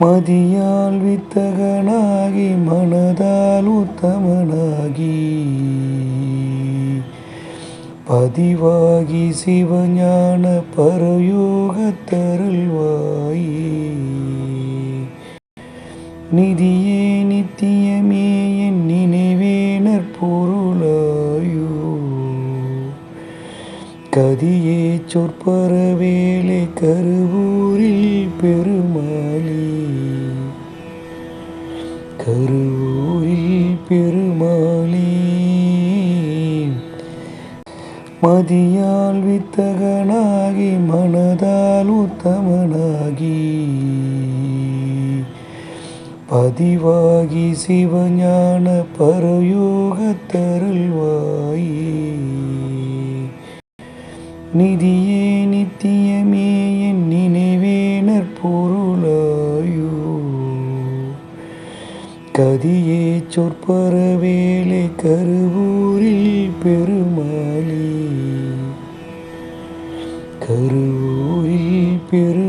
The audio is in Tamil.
மதியால் வித்தகனாகி மனதால் உத்தமனாகி. பதிவாகி சிவஞான பரயோகத்தருள்வாயே. நிதியே நித்தியமே என் நினைவே நற்பொருளாயோ. கதியே சொற்பரவேலை கருவூரில் பெருமா கருவூரில் பெருமாளே மதியால் வித்தகனாகி மனதால் உத்தமனாகி. பதிவாகி சிவஞான பரயோகத்தருள்வாயே. நிதியே நித்தியமே கதியே சொற்பர வேலை கருவூரில் பெருமாளே. கருவூரில் பெரு